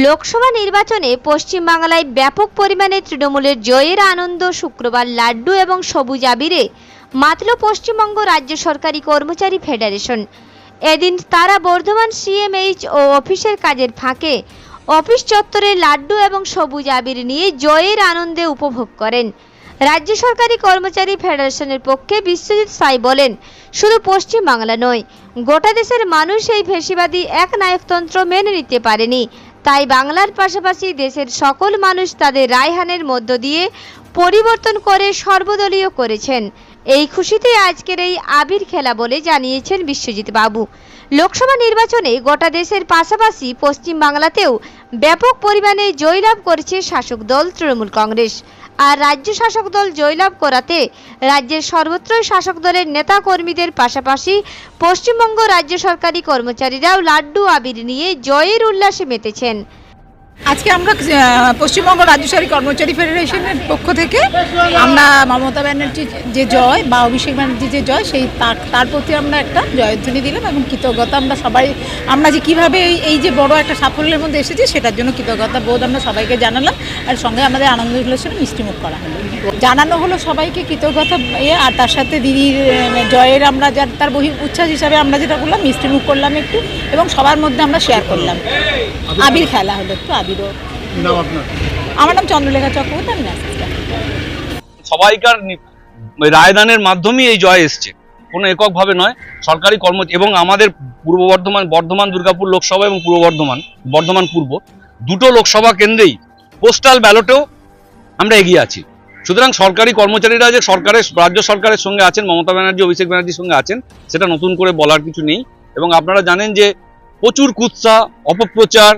লোকসভা নির্বাচনে পশ্চিমবাংলায় ব্যাপক পরিমাণে তৃণমূলের জয়ের আনন্দ শুক্রবার লাড্ডু এবং সবুজ আবিরে মাতল পশ্চিমবঙ্গ রাজ্য সরকারি কর্মচারী ফেডারেশন। এদিন তারা বর্ধমান সিএমএইচ ও অফিসের কাজের ফাঁকে অফিস চত্বরে লাড্ডু এবং সবুজ আবির নিয়ে জয়ের আনন্দে উপভোগ করেন। রাজ্য সরকারি কর্মচারী ফেডারেশনের পক্ষে বিশ্বজিৎ সাই বলেন, শুধু পশ্চিমবাংলা নয়, গোটা দেশের মানুষ এই ফেসিবাদী এক নায়কতন্ত্র মেনে নিতে পারেনি। তাই বাংলার পাশাপাশি দেশের সকল মানুষ তাদের রায়হানের মধ্য দিয়ে পরিবর্তন করে সর্বদলীয় করেছেন। এই খুশিতে আজকের এই আবির খেলা বলে জানিয়েছেন বিশ্বজিৎ বাবু। লোকসভা নির্বাচনে গোটা দেশের পাশাপাশি পশ্চিম বাংলাতেও ব্যাপক পরিমাণে জয়লাভ করেছে শাসক দল তৃণমূল কংগ্রেস। আর রাজ্য শাসক দল জয়লাভ করাতে রাজ্যের সর্বত্রই শাসক দলের নেতা কর্মীদের পাশাপাশি পশ্চিমবঙ্গ রাজ্য সরকারি কর্মচারীরাও লাড্ডু আবির নিয়ে জয়ের উল্লাসে মেতেছেন। আজকে আমরা পশ্চিমবঙ্গ রাজ্যসারী কর্মচারী ফেডারেশনের পক্ষ থেকে আমরা মমতা ব্যানার্জির যে জয় বা অভিষেক ব্যানার্জির যে জয়, সেই তার প্রতি আমরা একটা জয়ধ্বনি দিলাম এবং কৃতজ্ঞতা আমরা সবাই, আমরা যে কীভাবে এই যে বড় একটা সাফল্যের মধ্যে এসেছি, সেটার জন্য কৃতজ্ঞতা বোধ আমরা সবাইকে জানালাম আর সঙ্গে আমাদের আনন্দ উল্লাসের মিষ্টিমুখ করা হলো। জানানো হলো সবাইকে কৃতজ্ঞতা আর তার সাথে দিদির জয়ের আমরা যার তার বহি উচ্ছ্বাস হিসাবে আমরা যেটা করলাম, মিষ্টিমুখ করলাম একটু এবং সবার মধ্যে আমরা শেয়ার করলাম। আবির খেলা হলো একটু আবিরও নাম আপনার? আমার নাম চন্দ্রলেখা চক্রবর্তী আমি সবাইকার রায়দানের মাধ্যমেই এই জয় এসছে। কোনো এককভাবে নয় সরকারি কর্ম এবং আমাদের পূর্ব বর্ধমান বর্ধমান দুর্গাপুর লোকসভা এবং পূর্ব বর্ধমান বর্ধমান পূর্ব। দুটো লোকসভা কেন্দ্রেই পোস্টাল ব্যালটেও আমরা এগিয়ে আছি। সুতরাং সরকারি কর্মচারীরা যে সরকারের রাজ্য সরকারের সঙ্গে আছেন মমতা ব্যানার্জি অভিষেক ব্যানার্জির সঙ্গে আছেন সেটা নতুন করে বলার কিছু নেই। এবং আপনারা জানেন যে প্রচুর কুৎসা অপপ্রচার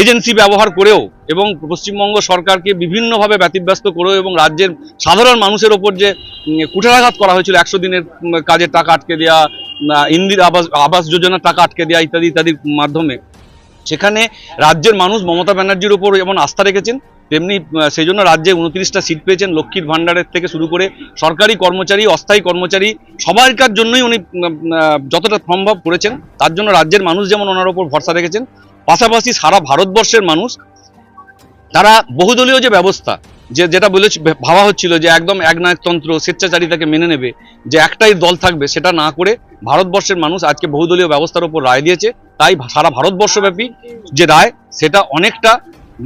এজেন্সি ব্যবহার করেও এবং পশ্চিমবঙ্গ সরকারকে বিভিন্নভাবে ব্যতিব্যস্ত করেও এবং রাজ্যের সাধারণ মানুষের ওপর যে কুঠারাঘাত করা হয়েছিল, একশো দিনের কাজের টাকা আটকে দেওয়া ইন্দিরা আবাস আবাস যোজনার টাকা আটকে দেওয়া ইত্যাদি ইত্যাদির মাধ্যমে, সেখানে রাজ্যের মানুষ মমতা ব্যানার্জির ওপর যেমন আস্থা রেখেছেন, তেমনি সেই জন্য রাজ্যে উনত্রিশটা সিট পেয়েছেন, লক্ষ্মীর ভাণ্ডারের থেকে শুরু করে সরকারি কর্মচারী, অস্থায়ী কর্মচারী সবাইকার জন্যই উনি যতটা সম্ভব করেছেন, তার জন্য রাজ্যের মানুষ যেমন ওনার ওপর ভরসা রেখেছেন পাশাপাশি সারা ভারতবর্ষের মানুষ, তারা বহুদলীয় যে ব্যবস্থা, যে যেটা বলে ভাবা হচ্ছিল যে একদম একনায়কতন্ত্র, স্বেচ্ছাচারিতাকে মেনে নেবে, যে একটাই দল থাকবে, সেটা না করে ভারতবর্ষের মানুষ আজকে বহুদলীয় ব্যবস্থার উপর রায় দিয়েছে। তাই সারা ভারতবর্ষব্যাপী যে রায়, সেটা অনেকটা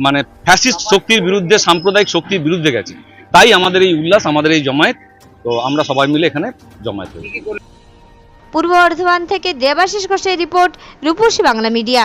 মানে ফ্যাসিস্ট শক্তির বিরুদ্ধে, সাম্প্রদায়িক শক্তির বিরুদ্ধে গেছে। তাই আমাদের এই উল্লাস, আমাদের এই জমায়েত, তো আমরা সবাই মিলে এখানে জমায়েত পূর্ব বর্ধমান থেকে দেবাশিস ঘোষের রিপোর্ট, রূপসী বাংলা মিডিয়া।